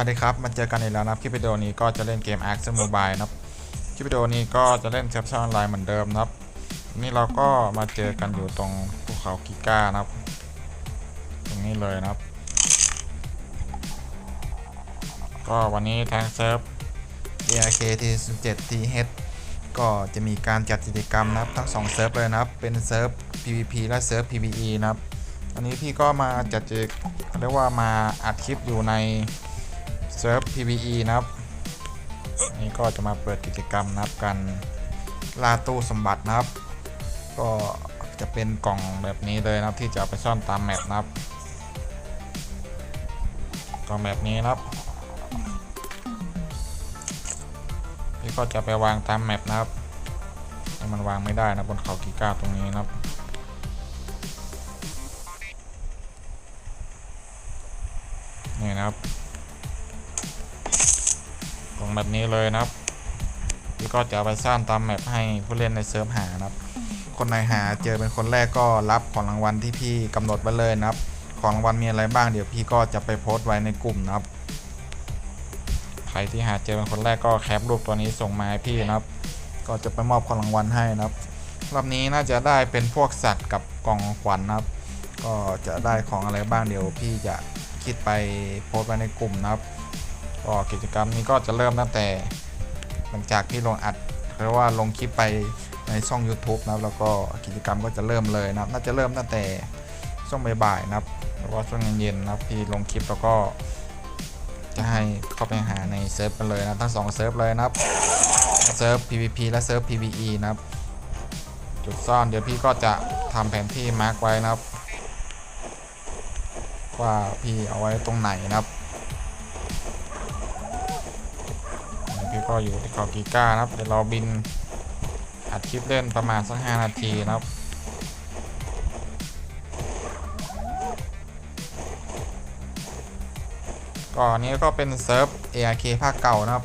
วัสดีครับ มาเจอกันอีกแล้วนะครับคลิปวิดีโอนี้ก็จะเล่นเกม Ark Mobile นะครับคลิปวิดีโอนี้ก็จะเล่นเซฟชั่นออนไลน์เหมือนเดิมนะครับ นี่เราก็มาเจอกันอยู่ตรงภูเขากิก้านะครับ ตรงนี้เลยนะครับ ก็วันนี้ทางเซิร์ฟ ARK T17 TH ก็จะมีการจัดกิจกรรมนะครับทั้งสองเซิร์ฟเลยนะครับ เป็นเซิร์ฟ PVP และเซิร์ฟ PVE นะครับ อันนี้พี่ก็มาจัดกิจเรียกว่ามาอัดคลิปอยู่ใน เซิร์ฟ PVE นะครับนี่ก็จะมาเปิดกิจกรรมนะครับกันล่าตู้สมบัตินะครับ ก็จะเป็นกล่องแบบนี้เลยนะครับที่จะไปซ่อนตามแมปนะครับกล่องแบบนี้นะครับพี่ก็จะไปวางตามแมปนะครับให้มันวางไม่ได้นะบนเขากิก้าตรงนี้นะครับนี่นะครับ กล่องแบบนี้เลยนะครับพี่ก็จะเอาไปสร้างตามแมปให้ผู้เล่นในเซิร์ฟหานะครับ คนไหนหาเจอเป็นคนแรกก็รับของรางวัลที่พี่กำหนดไว้เลยนะครับ ของรางวัลมีอะไรบ้างเดี๋ยวพี่ก็จะไปโพสต์ไว้ในกลุ่มนะครับ ใครที่หาเจอเป็นคนแรกก็แคปรูปตัวนี้ส่งมาให้พี่นะครับ ก็จะไปมอบของรางวัลให้นะครับ รอบนี้น่าจะได้เป็นพวกสัตว์กับกล่องขวัญนะครับ ก็จะได้ของอะไรบ้างเดี๋ยวพี่จะคิดไปโพสต์ไว้ในกลุ่มนะครับ ก็กิจกรรมนี้ก็จะเริ่มตั้งแต่หลังจากที่ลงอัดเรียกว่าลงคลิปไปในช่อง YouTube นะครับแล้วก็กิจกรรมก็จะเริ่มเลยนะครับ น่าจะเริ่มตั้งแต่ช่วงบ่ายๆนะครับแล้วก็ช่วงเย็นๆนะครับพี่ลงคลิปแล้วก็ จะให้เข้าไปหาในเซิร์ฟกันเลยนะทั้งสองเซิร์ฟเลยนะครับเซิร์ฟ PVP และเซิร์ฟ PVE นะครับ จุดซ่อนเดี๋ยวพี่ก็จะทำแผนที่มาร์กไว้นะครับ ว่าพี่เอาไว้ตรงไหนนะครับ ก็อยู่ที่เกาะกีก้านะครับเดี๋ยวเราบินอัดคลิปเล่นประมาณสัก5นาทีนะครับก็อันนี้ก็เป็นเซิร์ฟ ARK ภาคเก่านะครับ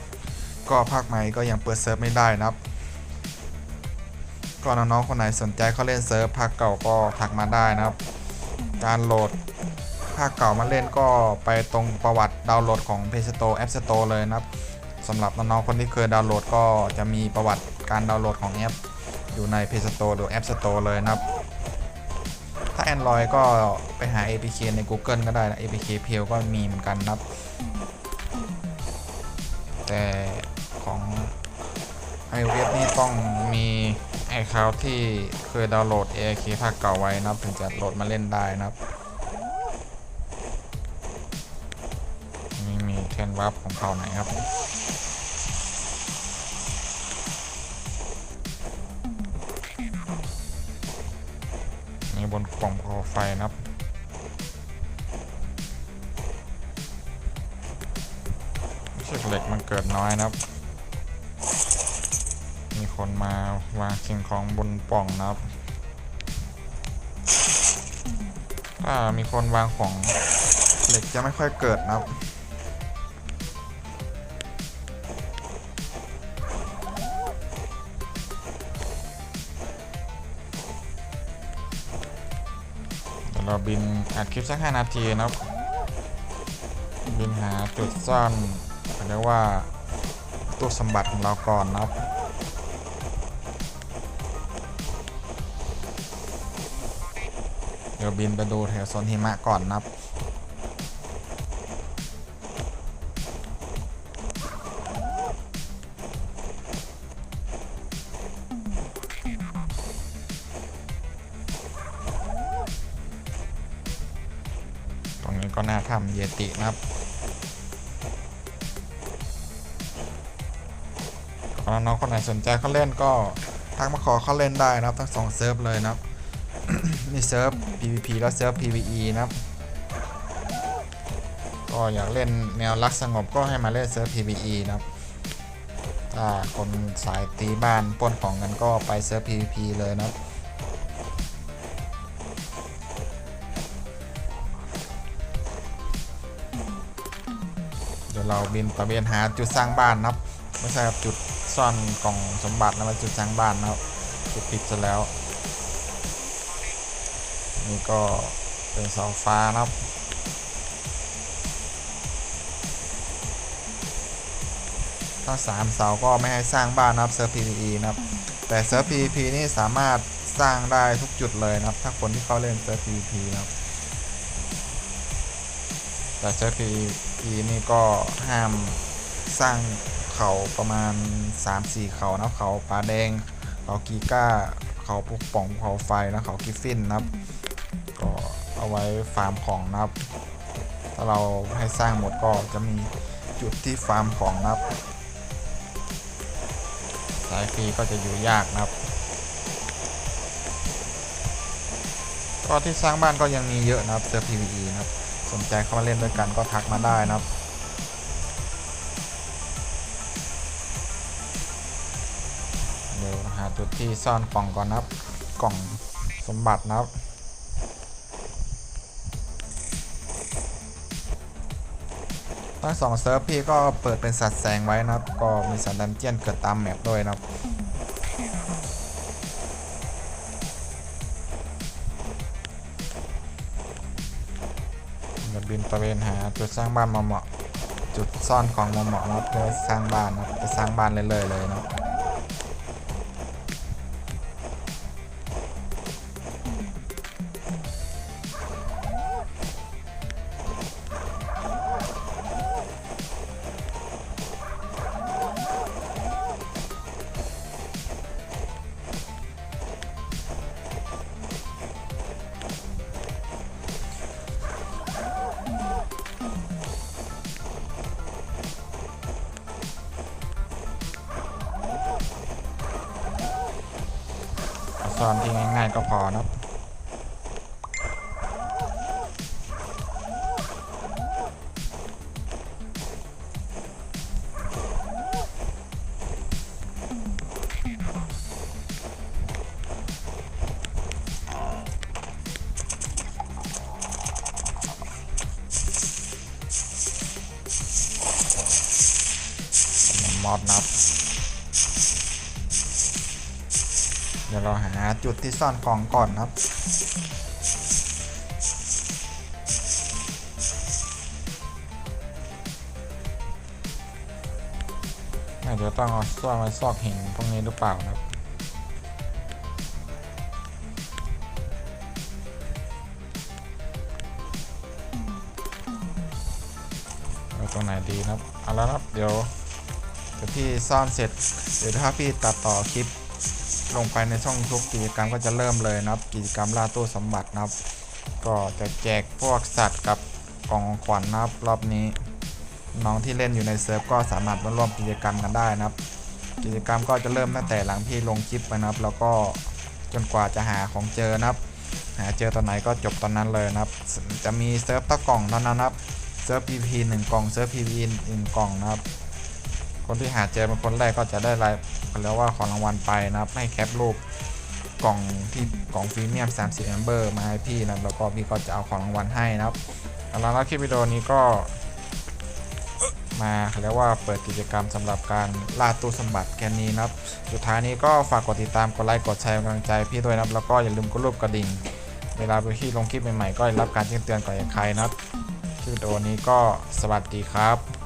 ก็ภาคใหม่ก็ยังเปิดเซิร์ฟไม่ได้นะครับ ก็น้องๆคนไหนสนใจเขาเล่นเซิร์ฟภาคเก่าก็ทักมาได้นะครับ การโหลดภาคเก่ามาเล่นก็ไปตรงประวัติดาวน์โหลดของ Play Store App Store เลยนะครับ สำหรับน้องๆคนที่เคยดาวน์โหลดก็จะมีประวัติการดาวน์โหลดของแอป อยู่ใน Play Store หรือ App Store เลยนะครับ ถ้า Android ก็ไปหา APK ใน Google ก็ได้นะ APK p l ก็มีเหมือนกันนะครับ แต่ของ iOS นี่ต้องมีไอคาวที่เคยดาวน์โหลด ARK ภาคเก่าไว้นะครับ ถึงจะโหลดมาเล่นได้นะครับนี่มีเทนวับของเขาไหนครับ บนกล่องพอไฟนะครับเชือกเหล็กมันเกิดน้อยนะครับ มีคนมาวางสิ่งของบนปล่องนะครับถ้ามีคนวางของเหล็กจะไม่ค่อยเกิดนะครับ เราบินอัดคลิปสัก 5 นาทีนะครับ บินหาจุดซ่อนเรียกว่าตู้สมบัติของเราก่อนนะครับเดี๋ยวบินไปดูแถวโซนหิมะก่อนนะครับ ก็น่าทำเยตินะครับถ้าน้องคนไหนสนใจเขาเล่นก็ทักมาขอเขาเล่นได้นะครับทั้งสองเซิร์ฟเลยนะครับมีเซิร์ฟ PVP และเซิร์ฟ PVE นะครับก็อยากเล่นแนวรักสงบก็ให้มาเล่นเซิร์ฟ PVE นะครับถ้าคนสายตีบ้านป้นของกันก็ไปเซิร์ฟ PVP เลยนะครับ ดี๋ยวเราบินตะเวนหาจุดสร้างบ้านนะครับ ไม่ใช่ครับจุดซ่อนกล่องสมบัตินะมันจุดสร้างบ้านนะครับจุดปิดซะแล้ว นี่ก็เป็นเสาฟ้านะครับทั้งสามเสาก็ไม่ให้สร้างบ้านนะครับเซิร์ฟ PVE นะครับ แต่เซิร์ฟ PVP นี่สามารถสร้างได้ทุกจุดเลยนะครับ ถ้าคนที่เขาเล่นเซิร์ฟ PVP นะครับ แต่เซิร์ฟ PVP นี่ก็ห้ามสร้างเขาประมาณ 3-4 เขานะเขาปลาแดง เขากีก้า เขาปุกป่องเขาไฟนะเขากิฟฟินนะครับ ก็เอาไว้ฟาร์มของนะครับ ถ้าเราให้สร้างหมดก็จะมีจุดที่ฟาร์มของนะครับ สายฟรีก็จะอยู่ยากนะครับก็ที่สร้างบ้านก็ยังมีเยอะนะครับเซิร์ฟ PVE นะครับ สนใจเข้ามาเล่นด้วยกันก็ทักมาได้นะครับเดี๋ยวหาจุดที่ซ่อนกล่องก่อนนะครับกล่องสมบัตินะครับทั้งสองเซิร์ฟพี่ก็เปิดเป็นสัตว์แสงไว้นะครับ ก็มีสัตว์ดันเจียนเกิดตามแมปด้วยนะครับ บินตะเวนหาจุดสร้างบ้านมาเหมาะๆจุดซ่อนของมาเหมาะๆนะครับเพื่อสร้างบ้านนะครับจะสร้างบ้านเรื่อยๆเลยนะ ครับซ่อนที่ง่ายๆก็พอนะครับมอดนั จุดที่ซ่อนกล่องก่อนครับอาจจะต้องเอาซ่อนไว้ซอกหินพวกนี้หรือเปล่านะครับไว้ตรงไหนดีครับ เอาแล้วนะครับ เดี๋ยวเดี๋ยวพี่ซ่อนเสร็จ เดี๋ยวถ้าพี่ตัดต่อคลิป ลงไปในช่องทุกกิจกรรมก็จะเริ่มเลยนะครับ กิจกรรมล่าตู้สมบัตินะครับ ก็จะแจกพวกสัตว์กับกล่องขวัญนะครับ รอบนี้น้องที่เล่นอยู่ในเซิร์ฟก็สามารถมาร่วมกิจกรรมกันได้นะครับ กิจกรรมก็จะเริ่มตั้งแต่หลังพี่ลงคลิปไปนะครับ แล้วก็จนกว่าจะหาของเจอนะครับ หาเจอตอนไหนก็จบตอนนั้นเลยนะครับ จะมีเซิร์ฟตะกล่องเท่านั้นนะครับ เซิร์ฟ PVP หนึ่งกล่อง เซิร์ฟ PVE หนึ่งกล่องนะครับ คนที่หาเจอเป็นคนแรกก็จะได้รายเรียกว่าของรางวัลไปนะครับให้แคปรูปกล่องที่กล่องพรีเมียม30เอมเบอร์มาให้พี่นะครับแล้วก็พี่ก็จะเอาของรางวัลให้นะครับเอาละแล้วคลิปวิดีโอนี้ก็มาเขาเรียกว่าเปิดกิจกรรมสำหรับการล่าตู้สมบัติแค่นี้นะครับ สุดท้ายนี้ก็ฝากกดติดตาม กดไลค์ กดแชร์กำลังใจพี่ด้วยนะครับ แล้วก็อย่าลืมกดรูปกระดิ่ง เวลาพี่ลงคลิปใหม่ๆ ก็ได้รับการแจ้งเตือนก่อนใครนะครับคลิปวิดีโอนี้ก็สวัสดีครับ